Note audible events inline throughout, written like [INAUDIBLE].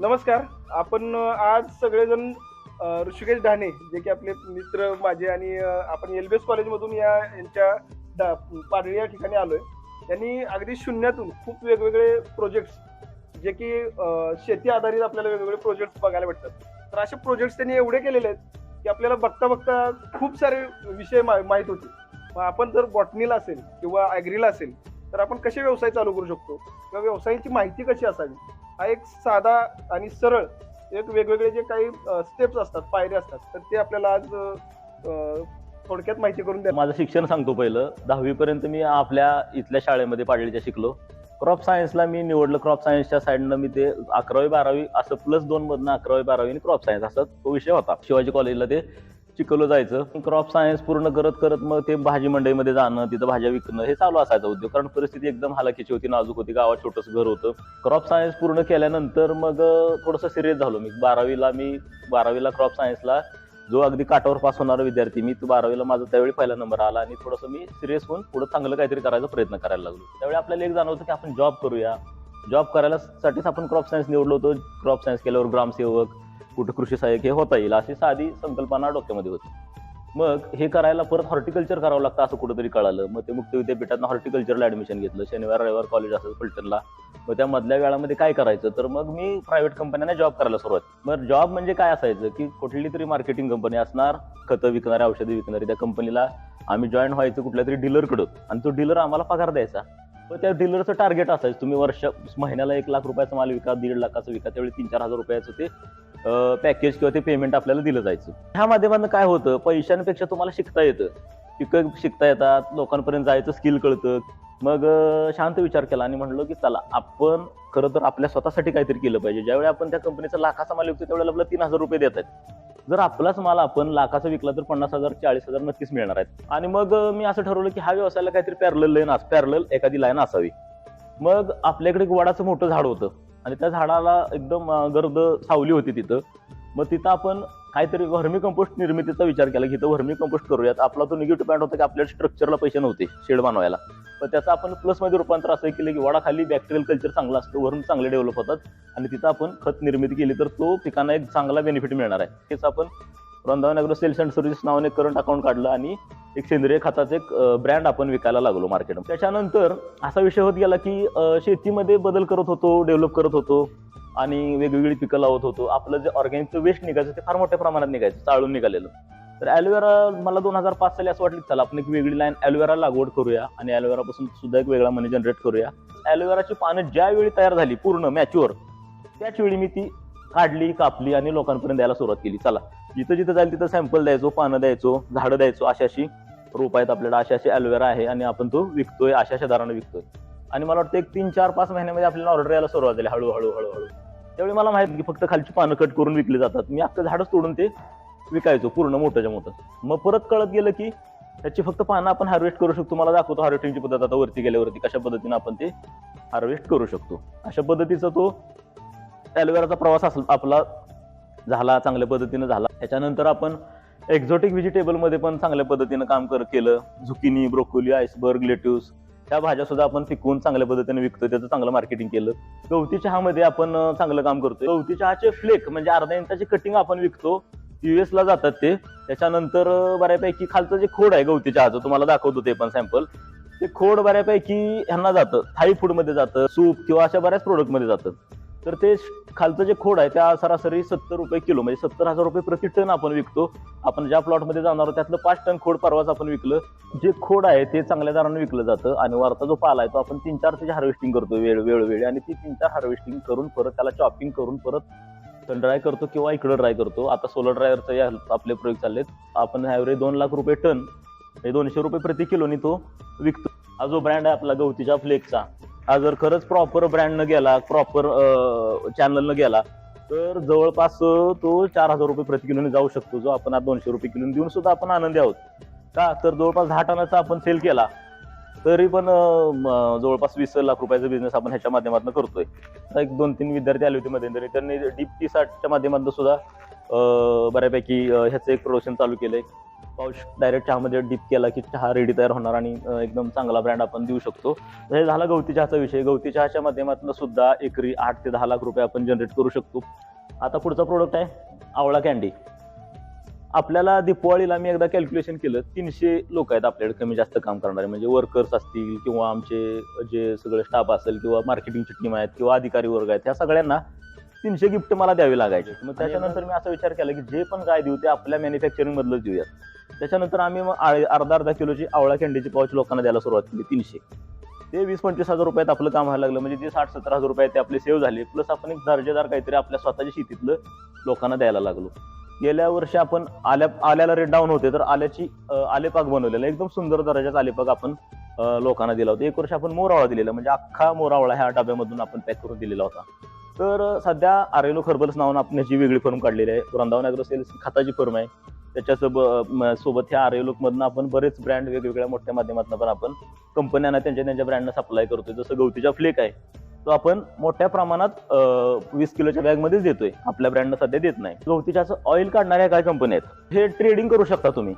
नमस्कार. आपण आज सगळेजण ऋषिकेश ढाणे जे की आपले मित्र माझे आणि आपण एल बी एस कॉलेजमधून या यांच्या पाडळी या ठिकाणी आलोय. त्यांनी अगदी शून्यातून खूप वेगवेगळे प्रोजेक्ट्स जे की शेती आधारित आपल्याला वेगवेगळे प्रोजेक्ट्स बघायला भेटतात. तर असे प्रोजेक्ट्स त्यांनी एवढे केलेले आहेत की आपल्याला बघता बघता खूप सारे विषय मा- माहीत होते मग आपण जर बॉटनीला असेल किंवा ॲग्रीला असेल तर आपण कसे व्यवसाय चालू करू शकतो? किंवा व्यवसायाची माहिती कशी असावी? हा एक साधा आणि सरळ एक वेगवेगळे जे काही स्टेप्स असतात पायऱ्या असतात तर ते आपल्याला आज थोडक्यात माहिती करून द्या. माझं शिक्षण सांगतो पहिलं. दहावीपर्यंत मी आपल्या इथल्या शाळेमध्ये पाडळीच्या शिकलो. क्रॉप सायन्सला मी निवडलं. क्रॉप सायन्सच्या साईडनं मी ते अकरावी बारावी असं प्लस दोन मधनं अकरावी बारावी आणि क्रॉप सायन्स असा तो विषय होता. शिवाजी कॉलेजला ते शिकवलं जायचं. क्रॉप सायन्स पूर्ण करत करत मग ते भाजी मंडईमध्ये जाणं तिथं भाज्या विकणं हे चालू असायचं उद्योग. कारण परिस्थिती एकदम हालाकीची होती नाजूक होती गावात छोटंसं घर होतं. क्रॉप सायन्स पूर्ण केल्यानंतर मग थोडंसं सिरियस झालो मी. बारावीला मी बारावीला क्रॉप सायन्सला जो अगदी काटावर पास होणारा विद्यार्थी मी तो बारावीला माझा त्यावेळी पहिला नंबर आला आणि थोडंसं मी सिरियस होऊन पुढे चांगलं काहीतरी करायचा प्रयत्न करायला लागलो. त्यावेळी आपल्याला एक जाणवतं की आपण जॉब करूया. जॉब करायला साठीच आपण क्रॉप सायन्स निवडलो होतो. क्रॉप सायन्स केल्यावर ग्रामसेवक कुठं कृषी सहाय्यक हे होता येईल अशी साधी संकल्पना डोक्यामध्ये होती. मग हे करायला परत हॉर्टिकल्चर करावं लागतं असं कुठंतरी कळालं. मग ते मुक्त विद्यापीठात हॉर्टिकल्चरला ऍडमिशन घेतलं. शनिवार रविवार कॉलेज असं फलटणला मग त्या मधल्या वेळामध्ये काय करायचं? तर मग मी प्रायव्हेट कंपन्यांना जॉब करायला सुरुवात. मग जॉब म्हणजे काय असायचं? की कुठली तरी मार्केटिंग कंपनी असणार खतं विकणारी औषधी विकणारी त्या कंपनीला आम्ही जॉईन व्हायचं कुठल्या तरी डीलरकडं आणि तो डीलर आम्हाला पगार द्यायचा. मग त्या डीलरचं टार्गेट असायचं. तुम्ही वर्ष महिन्याला एक लाख रुपयाचा माल विका दीड लाखाचा विका त्यावेळी तीन चार हजार रुपयाचं ते पॅकेज किंवा ते पेमेंट आपल्याला दिलं जायचं. ह्या माध्यमातून काय होतं? पैशांपेक्षा तुम्हाला शिकता येतं. पिकं शिकता येतात. लोकांपर्यंत जायचं स्किल कळतं. मग शांत विचार केला आणि म्हणलो की चला आपण खरं तर आपल्या स्वतःसाठी काहीतरी केलं पाहिजे. ज्यावेळी आपण त्या कंपनीचा लाखाचा माल विकतो त्यावेळेला आपल्याला तीन हजार रुपये देत आहेत जर आपलाच माल आपण लाखाचा विकला तर पन्नास हजार चाळीस हजार नक्कीच मिळणार आहेत. आणि मग मी असं ठरवलं की हा व्यवसायाला काहीतरी पॅरल लाईन पॅरल एखादी लाईन असावी. मग आपल्याकडे एक वडाचं मोठं झाड होतं. आणि त्या झाडाला एकदम गर्द सावली होती तिथं. मग तिथं आपण काहीतरी व्हर्मी कंपोस्ट निर्मितीचा विचार केला की इथं व्हर्मी कंपोस्ट करूयात. आपला तो निगेटिव्ह पॉईंट होता की आपल्याला स्ट्रक्चरला पैसे नव्हते शेड बनवायला. पण त्याचं आपण प्लसमध्ये रूपांतर असं केलं की वडाखाली बॅक्टेरियल कल्चर चांगलं असतं वरून चांगले डेव्हलप होतात. आणि तिथं आपण खत निर्मिती केली तर तो पिकांना एक चांगला बेनिफिट मिळणार आहे. तेच आपण Vrindavan agro sales and service नावाने करंट अकाउंट काढलं आणि एक सेंद्रिय खताचं एक ब्रँड आपण विकायला लागलो मार्केट त्याच्यानंतर असा विषय होत गेला की शेतीमध्ये बदल करत होतो डेव्हलप करत होतो आणि वेगवेगळी पिकं लावत होतो. आपलं जे ऑर्गॅनिकचं वेस्ट निघायचं ते फार मोठ्या प्रमाणात निघायचं चाळून निघालेलं. तर ॲलोवेरा मला दोन हजार पाच साली असं वाटलं की चला आपण एक वेगळी लाईन ॲलोवेरा लागवड करूया आणि ॲलोवेरापासून सुद्धा एक वेगळा मनी जनरेट करूया. ॲलोवेराची पानं ज्यावेळी तयार झाली पूर्ण मॅच्युअर त्याच वेळी मी ती काढली कापली आणि लोकांपर्यंत द्यायला सुरुवात केली. चला. जिथं जिथं जाईल तिथं सॅम्पल द्यायचो पानं द्यायचो झाडं द्यायचो अशा अशी रोप आहेत आपल्याला अशा अशी ॲलोवेरा आहे आणि आपण तो विकतोय अशा अशा दरानं विकतोय. आणि मला वाटतं एक तीन चार पाच महिन्यामध्ये आपल्याला ऑर्डर यायला सुरुवात झाली हळूहळू हळूहळू त्यावेळी मला माहिती की फक्त खालची पानं कट करून विकली जातात. मी अख्खं झाडच तोडून ते विकायचो पूर्ण मोठ्याच्या मोठं. मग परत कळत गेलं की त्याची फक्त पानं आपण हार्वेस्ट करू शकतो. मला दाखवतो हार्वेस्टिंगची पद्धत. आता वरती गेल्यावरती कशा पद्धतीने आपण ते हार्वेस्ट करू शकतो. अशा पद्धतीचा तो ॲलोवेराचा प्रवास आपला झाला चांगल्या पद्धतीनं झाला. त्याच्यानंतर आपण एक्झॉटिक व्हेजिटेबलमध्ये पण चांगल्या पद्धतीनं काम कर केलं. झुकिनी ब्रोकोली आईसबर्ग लेट्यूस त्या भाज्या सुद्धा आपण पिकवून चांगल्या पद्धतीने विकतो त्याचं चांगलं मार्केटिंग केलं. गवती चहामध्ये आपण चांगलं काम करतो गवती चहाचे फ्लेक म्हणजे अर्धा इंचाची कटिंग आपण विकतो. युएसला जातात ते. त्याच्यानंतर बऱ्यापैकी खालचं जे खोड आहे गवती चहाचं तुम्हाला दाखवतो ते पण सॅम्पल ते खोड बऱ्यापैकी ह्यांना जातं. थाई फूडमध्ये जातं सूप किंवा अशा बऱ्याच प्रोडक्टमध्ये जातं. तर ते खालचं जे खोड आहे त्या सरासरी सत्तर रुपये किलो म्हणजे सत्तर हजार रुपये प्रति टन आपण विकतो. आपण ज्या प्लॉटमध्ये जाणार आहोत त्यातलं पाच टन खोड परवाच आपण विकलं. जे खोड आहे ते चांगल्या दरानं विकलं जातं आणि वरचा जो पाला आहे तो आपण तीन चार त्याची हार्वेस्टिंग करतो वेळ वेळोवेळी आणि ती तीन चार हार्वेस्टिंग करून परत त्याला चॉपिंग करून परत ड्राय करतो किंवा इकडं ड्राय करतो. आता सोलर ड्रायरचं या आपले प्रयोग चाललेत. आपण ॲव्हरेज दोन लाख रुपये टन हे दोनशे रुपये प्रति किलोनी तो विकतो. हा जो ब्रँड आहे आपला गवतीच्या फ्लेकचा हा जर खरंच प्रॉपर ब्रँडनं गेला प्रॉपर चॅनलनं गेला तर जवळपास तो चार हजार रुपये प्रति किलोने जाऊ शकतो जो आपण आज दोनशे रुपये किलोने देऊन सुद्धा आपण आनंदी आहोत. का? तर जवळपास दहा टनाचा आपण सेल केला तरी पण जवळपास वीस लाख रुपयाचा बिझनेस आपण ह्याच्या माध्यमातून करतोय. एक दोन तीन विद्यार्थी आले होते मध्यंतरी त्यांनी डीप टी साठच्या माध्यमातून सुद्धा बऱ्यापैकी ह्याचं एक प्रोडक्शन चालू केलंय. पाऊच डायरेक्ट चहामध्ये डिप केला की चहा रेडी तयार होणार आणि एकदम चांगला ब्रँड आपण देऊ शकतो. हे झाला गवती चहाचा विषय. गवती चहाच्या माध्यमातून सुद्धा एकरी आठ ते दहा लाख रुपये आपण जनरेट करू शकतो. आता पुढचा प्रोडक्ट आहे आवळा कॅन्डी आपल्याला दीपावळीला मी एकदा कॅल्क्युलेशन केलं तीनशे लोक आहेत आपल्याकडे कमी जास्त काम करणारे. म्हणजे वर्कर्स असतील किंवा आमचे जे सगळे स्टाफ असेल किंवा मार्केटिंगची टीम आहेत किंवा अधिकारी वर्ग आहेत त्या सगळ्यांना तीनशे गिफ्ट मला द्यावे लागायचे. मग त्याच्यानंतर मी असा विचार केला की जे पण काय देऊ ते आपल्या मॅन्युफॅक्चरिंग मधलं देऊयात. त्याच्यानंतर आम्ही मग अर्धा अर्धा किलोची आवळा कॅन्डीची पाऊच लोकांना द्यायला सुरुवात केली तीनशे. ते वीस पंचवीस हजार रुपयात आपलं काम व्हायला लागलं. म्हणजे जे साठ सत्तर हजार रुपये ते आपले सेव्ह झाले. प्लस आपण एक दर्जेदार काहीतरी आपल्या स्वतःच्या शेतीतलं लोकांना द्यायला लागलो. गेल्या वर्षी आपण आल्या आल्याला रेट डाऊन होते तर आल्याची आलेपाक बनवलेला एकदम सुंदर दर्जाचा आलेपाक आपण लोकांना दिला होता. एक वर्ष आपण मोरावळा दिलेला. म्हणजे अख्खा मोरावळा ह्या डब्यामधून आपण पॅक करून दिलेला होता. तर सध्या आरेलो खर्बल्स नावानं आपण ह्याची वेगळी फर्म काढलेली आहे वृंदावन ॲग्रो सेल्स खताची फर्म आहे. त्याच्यासोबत सोबत ह्या आरेलो मधनं आपण बरेच ब्रँड वेगवेगळ्या मोठ्या माध्यमातून पण आपण कंपन्यांना त्यांच्या त्यांच्या ब्रँडना सप्लाय करतोय. जसं गवतीचा फ्लेक आहे. तो आपण मोठ्या प्रमाणात वीस किलोच्या बॅगमध्येच देतोय. आपल्या ब्रँडनं सध्या देत नाही. गवतीच्या असं ऑइल काढणाऱ्या काय कंपनी आहेत? हे ट्रेडिंग करू शकता तुम्ही.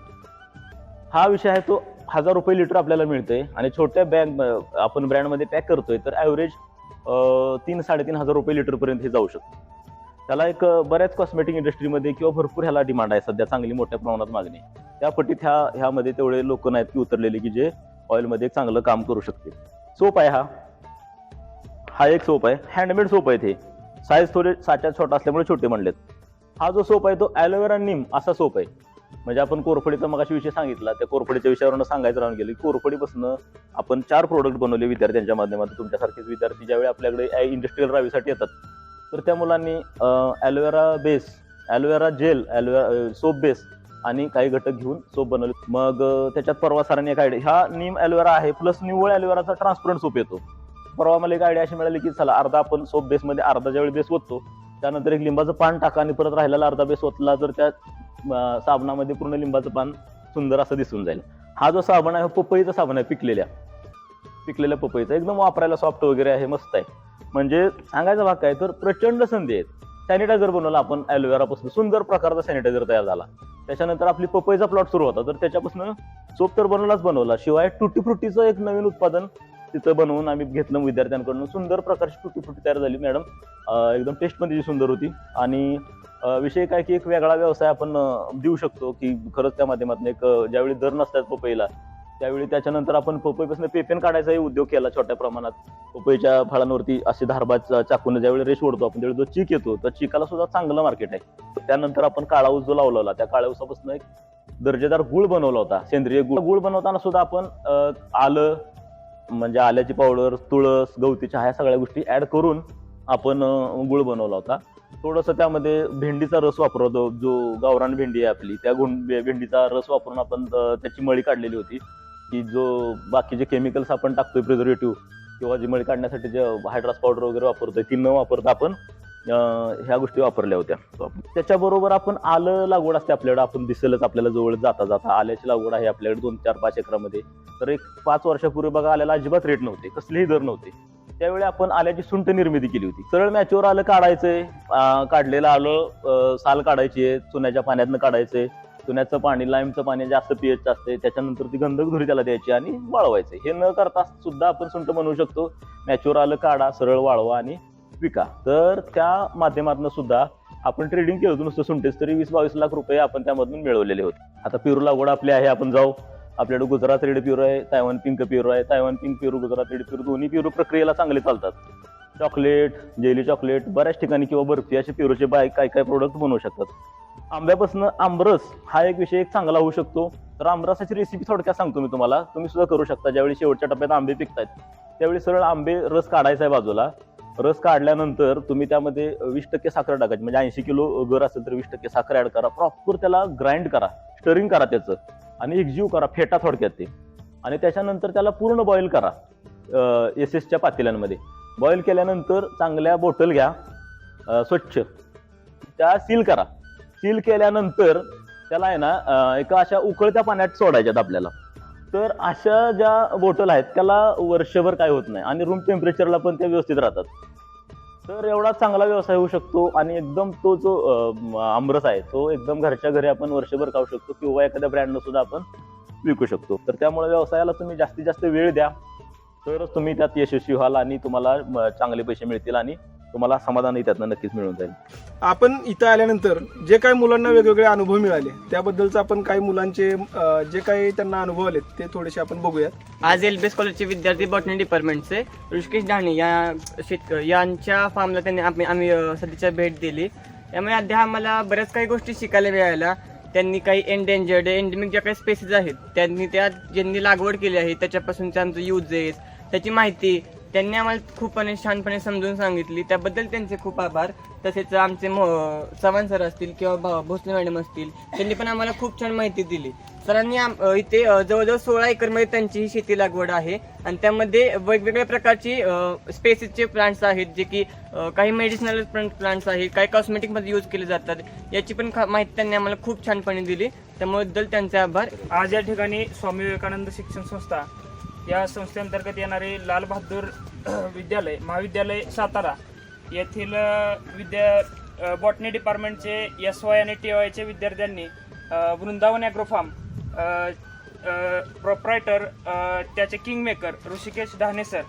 हा विषय आहे तो हजार रुपये लिटर आपल्याला मिळतोय. आणि छोट्या बॅग आपण ब्रँडमध्ये पॅक करतोय. तर ॲव्हरेज तीन साडेतीन हजार रुपये लिटर पर्यंत हे जाऊ शकतं. त्याला एक बऱ्याच कॉस्मेटिक इंडस्ट्रीमध्ये किंवा भरपूर ह्याला डिमांड आहे सध्या चांगली मोठ्या प्रमाणात मागणी त्या पटीत ह्या ह्यामध्ये तेवढे लोक नाहीत की उतरलेले की जे ऑइलमध्ये एक चांगलं काम करू शकते सोप आहे हा. हा एक सोप आहे. हँडमेड सोप आहे ते साईज थोडे साच्यात छोटा असल्यामुळे छोटे म्हणलेत. हा जो सोप आहे तो ॲलोवेरा निम असा सोप आहे. म्हणजे आपण कोरफडीचा मगाशी विषय सांगितला त्या कोरफडीच्या विषयावरून सांगायचं राहून गेलं कोरफडीपासून आपण चार प्रोडक्ट बनवले विद्यार्थ्यांच्या माध्यमातून. तुमच्यासारखेच विद्यार्थी ज्यावेळी आपल्याकडे इंडस्ट्रियल रावीसाठी येतात तर त्या मुलांनी aloe vera base aloe vera gel aloe vera soap base आणि काही घटक घेऊन सोप बनवले. मग त्याच्यात परवा सरांनी एक आयडिया ह्या नीम ॲलोवेरा आहे प्लस निव्वळ ॲलोवेराचा ट्रान्सपरंट सोप येतो. परवा मला एक आयडिया अशी मिळाली की चला अर्धा आपण सोप बेसमध्ये अर्धा ज्यावेळी बेस ओततो त्यानंतर एक लिंबाचं पान टाका आणि परत राहिलेला अर्धा बेस ओतला तर त्या साबणामध्ये पूर्ण लिंबाचं पान सुंदर असं दिसून जाईल. हा जो साबण आहे पपईचा साबण आहे पिकलेल्या. पिकलेल्या पपईचा. एकदम वापरायला सॉफ्ट वगैरे आहे मस्त आहे. म्हणजे सांगायचा भाग काय तर प्रचंड संधी आहेत. सॅनिटायझर बनवला आपण ॲलोवेरापासून सुंदर प्रकारचा सॅनिटायझर तयार झाला. त्याच्यानंतर आपली पपईचा प्लॉट सुरू होता. तर त्याच्यापासून सोप तर बनवलाच बनवला. शिवाय टुटी फ्रुटीचं एक नवीन उत्पादन तिथं बनवून आम्ही घेतलं विद्यार्थ्यांकडून. सुंदर प्रकारची टुटी फुटी तयार झाली मॅडम. एकदम टेस्टमध्ये जी सुंदर होती. आणि विषय काय की एक वेगळा व्यवसाय आपण देऊ शकतो की खरंच त्या माध्यमातून एक ज्यावेळी दर नसतात पपईला त्यावेळी त्याच्यानंतर आपण पपईपासून पेपेन काढायचाही उद्योग केला छोट्या प्रमाणात. पपईच्या फळांवरती असे धारबाज चाकून ज्यावेळी रेश ओढतो आपण त्यावेळी जो चीक येतो तर चिकाला सुद्धा चांगलं मार्केट आहे. त्यानंतर आपण काळा ऊस जो लावला त्या काळ्या ऊसापासून एक दर्जेदार गुळ बनवला होता सेंद्रिय गुळ. गुळ बनवताना सुद्धा आपण आलं म्हणजे आल्याची पावडर तुळस गवती चहा ह्या सगळ्या गोष्टी ऍड करून आपण गुळ बनवला होता. थोडंसं त्यामध्ये भेंडीचा रस वापरतो. जो गावरान भेंडी आहे आपली त्या गुण भेंडीचा रस वापरून आपण त्याची मळी काढलेली होती. की जो बाकीचे केमिकल्स आपण टाकतोय प्रिझर्वेटिव्ह किंवा जी मळी काढण्यासाठी जे हायड्रास पावडर वगैरे वापरतोय ती न वापरता आपण ह्या गोष्टी वापरल्या होत्या. त्याच्याबरोबर आपण आलं लागवड असते आपल्याकडे. आपण दिसेलच आपल्याला जवळ जाता जाता. आल्याची लागवड आहे आपल्याकडे दोन चार पाच एकरामध्ये. तर एक पाच वर्षापूर्वी बघा आल्याला अजिबात रेट नव्हते. कसलेही दर नव्हते. त्यावेळी आपण आल्याची सुंट निर्मिती केली होती. सरळ मॅच्युअर आलं काढायचंय. काढलेलं आलं साल काढायची आहे चुन्याच्या पाण्यातनं काढायचंय. चुन्याचं पाणी लाईमचं पाणी जास्त पीएच असते त्याच्यानंतर ती गंधक धुरी त्याला द्यायची आणि वाळवायचे. हे न करता सुद्धा आपण सुंट बनवू शकतो. मॅच्युअर आलं काढा सरळ वाळवा आणि विका तर त्या माध्यमातून सुद्धा आपण ट्रेडिंग केलं होतं नुसतं सुंटेच तरी वीस बावीस लाख रुपये आपण त्यामधून मिळवलेले होते. आता पेरू लागवड आपली आहे आपण जाऊ. आपल्याकडे गुजरात रेड प्युरो आहे तायवान पिंक पेरू आहे. तायवान पिंक पेरू गुजरात रेड प्युरो दोन्ही पेरू प्रक्रियेला चांगले चालतात. चॉकलेट जेली चॉकलेट बऱ्याच ठिकाणी किंवा बर्फी असे प्युरोचे बाय काय काय प्रोडक्ट बनवू शकतात. आंब्यापासून आंबरस हा एक विषय एक चांगला होऊ शकतो. तर आंबरसाची रेसिपी थोडक्यात सांगतो मी तुम्हाला. तुम्ही सुद्धा करू शकता. ज्यावेळी शेवटच्या टप्प्यात आंबे पिकतात त्यावेळी सरळ आंबे रस काढायचा आहे बाजूला. रस काढल्यानंतर तुम्ही त्यामध्ये वीस टक्के साखर टाकायची. म्हणजे ऐंशी किलो गर असेल तर वीस टक्के साखर ऍड करा. प्रॉपर त्याला ग्राइंड करा. स्टरिंग करा त्याचं. आणि एकजीव करा. फेटा थोडक्यात ते. आणि त्याच्यानंतर त्याला पूर्ण बॉईल करा. एस एसच्या पातेल्यांमध्ये. बॉईल केल्यानंतर चांगल्या बॉटल घ्या. स्वच्छ. त्या सील करा. सील केल्यानंतर त्याला आहे ना एका अशा उकळत्या पाण्यात सोडायच्यात आपल्याला. तर अशा ज्या बॉटल आहेत त्याला वर्षभर काय होत नाही. आणि रूम टेम्परेचरला पण त्या व्यवस्थित राहतात. तर एवढा चांगला व्यवसाय होऊ शकतो आणि एकदम तो जो आमरस आहे तो एकदम घरच्या घरी आपण वर्षभर खाऊ शकतो किंवा एखाद्या ब्रँडनं सुद्धा आपण विकू शकतो. तर त्यामुळे व्यवसायाला तुम्ही जास्तीत जास्त वेळ द्या. तरच तुम्ही त्यात यशस्वी व्हाल आणि तुम्हाला चांगले पैसे मिळतील आणि तुम्हाला समाधानही त्यातनं नक्कीच मिळून जाईल. आपण इथं आल्यानंतर जे काही मुलांना वेगवेगळे अनुभव मिळाले त्याबद्दलचं आपण काही मुलांचे अं, जे काही त्यांना अनुभव आले ते थोडेसे आपण बघूयात. आज एलबीएस कॉलेजचे विद्यार्थी बॉटनी डिपार्टमेंटचे ऋषिकेश ढाणे या शेत यांच्या फार्मला त्यांनी आम्ही आम्ही अ, सध्याच्या भेट दिली. त्यामुळे अध्याप आम्हाला बऱ्याच काही गोष्टी शिकायला मिळाल्या. त्यांनी काही एंडेंजर्ड एंडेमिक ज्या काही स्पेसीज आहेत त्यांनी त्या ज्यांनी लागवड केली आहे त्याच्यापासून त्यांचं युजेस त्याची माहिती त्यांनी आम्हाला खूपपणे छानपणे समजून सांगितली. त्याबद्दल त्यांचे खूप आभार. तसेच आमचे मो- चव्हाण सर असतील किंवा भोसले मॅडम असतील त्यांनी पण आम्हाला खूप छान माहिती दिली. सरांनी आम- इथे जवळजवळ सोळा एकरमध्ये त्यांची ही शेती लागवड आहे. आणि त्यामध्ये वेगवेगळ्या प्रकारची स्पेसिसचे प्लांट्स आहेत जे की काही मेडिसिनल प्लांट्स आहेत काही कॉस्मेटिकमध्ये यूज केले जातात. याची पण खा- माहिती त्यांनी आम्हाला खूप छानपणे दिली. त्यामुळे त्यांचे आभार. आज या ठिकाणी स्वामी विवेकानंद शिक्षण संस्था या संस्थेअंतर्गत येणारे लाल बहादूर [CLEARS THROAT] विद्यालय महाविद्यालय सातारा येथील विद्या बॉटनी डिपार्टमेंटचे एस वाय आणि टी वायचे विद्यार्थ्यांनी वृंदावन ॲग्रोफार्म प्रोप्रायटर त्याचे king maker Rishikesh Dhane sir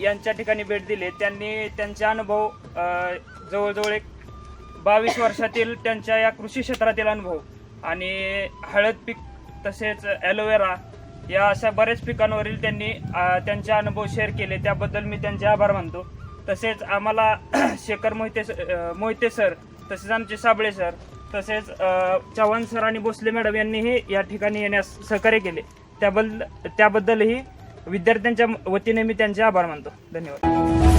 यांच्या ठिकाणी भेट दिली. त्यांनी त्यांचे अनुभव जवळजवळ एक बावीस वर्षातील त्यांच्या या कृषी क्षेत्रातील अनुभव आणि हळद पीक तसेच ॲलोवेरा या अशा बऱ्याच पिकांवरील त्यांनी त्यांचे अनुभव शेअर केले. त्याबद्दल मी त्यांचे आभार मानतो. तसेच आम्हाला [CLEARS THROAT] शेखर मोहिते मोहिते सर तसेच आमचे साबळे सर तसेच चव्हाण सर आणि भोसले मॅडम यांनीही या ठिकाणी येण्यास सहकार्य केले. त्याबद्दल त्याबद्दलही विद्यार्थ्यांच्या वतीने मी त्यांचे आभार मानतो. धन्यवाद.